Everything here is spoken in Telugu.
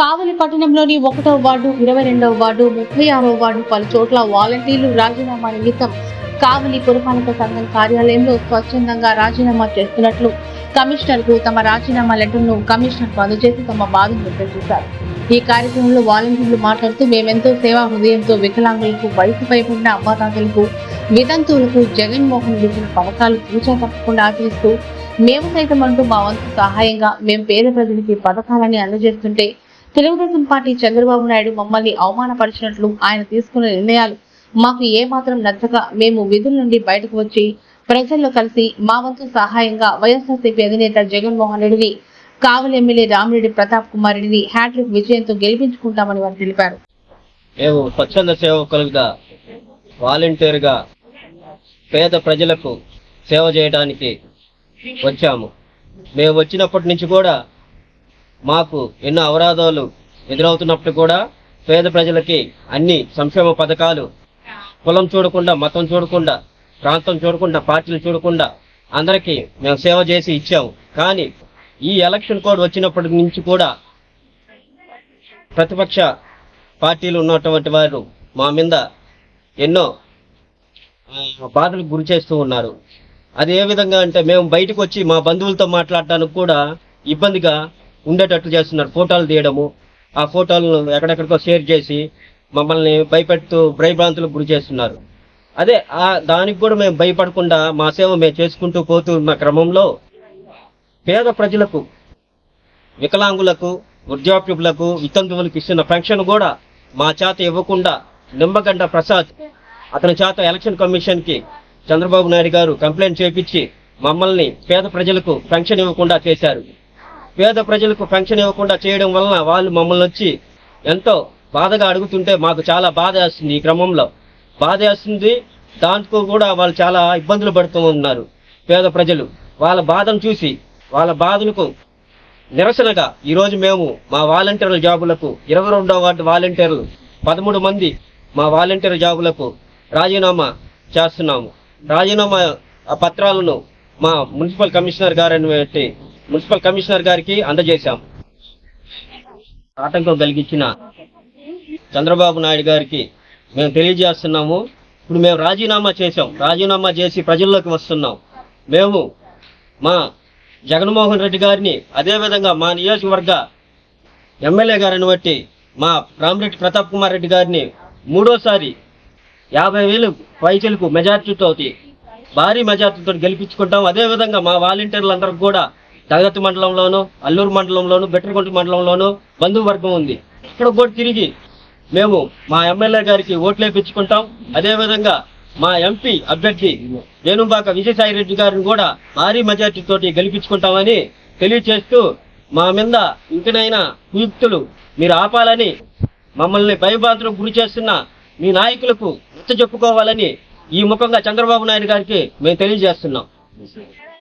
కావలి పట్టణంలోని ఒకటవ వార్డు ఇరవై రెండవ వార్డు ముప్పై ఆరో వార్డు పలు చోట్ల వాలంటీర్లు రాజీనామా నిమిత్తం కావలి పురపాలక సంఘం కార్యాలయంలో స్వచ్ఛందంగా రాజీనామా చేస్తున్నట్లు కమిషనర్కు తమ రాజీనామా లెటర్ను కమిషనర్కు అందజేసి తమ బాధను వ్యక్తం చేశారు. ఈ కార్యక్రమంలో వాలంటీర్లు మాట్లాడుతూ మేమెంతో సేవా హృదయంతో వికలాంగులకు వయసు పైబడిన అవ్వాతాతలకు వితంతువులకు జగన్మోహన్ ఇచ్చిన పథకాలు పూచా తప్పకుండా ఆచరిస్తూ మేము సైతం అంటూ మా వంతు సహాయంగా మేము పేద ప్రజలకి పథకాలని అందజేస్తుంటే తెలుగుదేశం పార్టీ చంద్రబాబు నాయుడు మమ్మల్ని అవమానపరిచినట్లు ఆయన తీసుకున్న నిర్ణయాలు మాకు ఏ మాత్రం నచ్చక మేము విధుల నుండి బయటకు వచ్చి ప్రజల్లో కలిసి మా వంతు సహాయంగా వైఎస్ఆర్సీపీ అధినేత జగన్మోహన్ రెడ్డిని కావలి ఎమ్మెల్యే రామిరెడ్డి ప్రతాప్ కుమార్ రెడ్డిని హ్యాట్రిక్ విజయంతో గెలిపించుకుంటామని వారు తెలిపారు. మేము స్వచ్ఛంద సేవకులుగా వాలంటీర్గా పేద ప్రజలకు సేవ చేయడానికి వచ్చాము. మేము వచ్చినప్పటి నుంచి కూడా మాకు ఎన్నో అవరాధాలు ఎదురవుతున్నప్పుడు కూడా పేద ప్రజలకి అన్ని సంక్షేమ పథకాలు కులం చూడకుండా మతం చూడకుండా ప్రాంతం చూడకుండా పార్టీలు చూడకుండా అందరికీ మేము సేవ చేసి ఇచ్చాము కానీ ఈ ఎలక్షన్ కోడ్ వచ్చినప్పటి నుంచి కూడా ప్రతిపక్ష పార్టీలు ఉన్నటువంటి వారు మా మీద ఎన్నో బాధలకు గురి చేస్తూ ఉన్నారు. అది ఏ విధంగా అంటే మేము బయటకు వచ్చి మా బంధువులతో మాట్లాడటానికి కూడా ఇబ్బందిగా ఉండేటట్లు చేస్తున్నారు. ఫోటోలు తీయడము ఆ ఫోటోలను ఎక్కడెక్కడికో షేర్ చేసి మమ్మల్ని భయపెడుతూ భయభ్రాంతులకు గురి చేస్తున్నారు. అదే ఆ దానికి కూడా మేము భయపడకుండా మా సేవ మేము చేసుకుంటూ పోతున్న క్రమంలో పేద ప్రజలకు వికలాంగులకు వృద్ధాప్యులకు వితంతువులకు ఇస్తున్న పెన్షన్ కూడా మా చేత ఇవ్వకుండా నిమ్మగడ్డ ప్రసాద్ అతని చేత ఎలక్షన్ కమిషన్కి చంద్రబాబు నాయుడు గారు కంప్లైంట్ చేపించి మమ్మల్ని పేద ప్రజలకు పెన్షన్ ఇవ్వకుండా చేశారు. పేద ప్రజలకు పెన్షన్ ఇవ్వకుండా చేయడం వలన వాళ్ళు మమ్మల్ని వచ్చి ఎంతో బాధగా అడుగుతుంటే మాకు చాలా బాధ వేస్తుంది ఈ క్రమంలో. బాధ వేస్తుంది. దాంతో కూడా వాళ్ళు చాలా ఇబ్బందులు పడుతూ ఉన్నారు పేద ప్రజలు. వాళ్ళ బాధను చూసి వాళ్ళ బాధలకు నిరసనగా ఈరోజు మేము మా వాలంటీర్ల జాబులకు ఇరవై రెండవ వార్డు వాలంటీర్లు పదమూడు మంది మా వాలంటీర్ జాబులకు రాజీనామా చేస్తున్నాము. రాజీనామా ఆ పత్రాలను మా మున్సిపల్ కమిషనర్ గారిని మున్సిపల్ కమిషనర్ గారికి అందజేశాం ఆటంకం కలిగించిన చంద్రబాబు నాయుడు గారికి మేము తెలియజేస్తున్నాము. ఇప్పుడు మేము రాజీనామా చేసాం రాజీనామా చేసి ప్రజల్లోకి వస్తున్నాం. మేము మా జగన్మోహన్ రెడ్డి గారిని అదేవిధంగా మా నియోజకవర్గ ఎమ్మెల్యే గారిని బట్టి మా రామిరెడ్డి ప్రతాప్ కుమార్ రెడ్డి గారిని మూడోసారి యాభై వేలు పైచలకు మెజార్టీతో భారీ మెజార్టీతో గెలిపించుకుంటాం. అదేవిధంగా మా వాలంటీర్లందరికీ కూడా జగతి మండలంలోను అల్లూరు మండలంలోను బెట్టరగుంట మండలంలోను బంధువర్గం ఉంది. ఇక్కడ కూడా తిరిగి మేము మా ఎమ్మెల్యే గారికి ఓట్లు వేయించుకుంటాం అదేవిధంగా మా ఎంపీ అభ్యర్థి వేణుబాక విజయసాయి రెడ్డి గారిని కూడా భారీ మెజార్టీ తోటి గెలిపించుకుంటామని తెలియచేస్తూ మా మీద ఇంకనైనా కుయుక్తులు మీరు ఆపాలని మమ్మల్ని భయభ్రాంతులకు గురి చేస్తున్న మీ నాయకులకు నచ్చ చెప్పుకోవాలని ఈ ముఖంగా చంద్రబాబు నాయుడు గారికి మేము తెలియజేస్తున్నాం.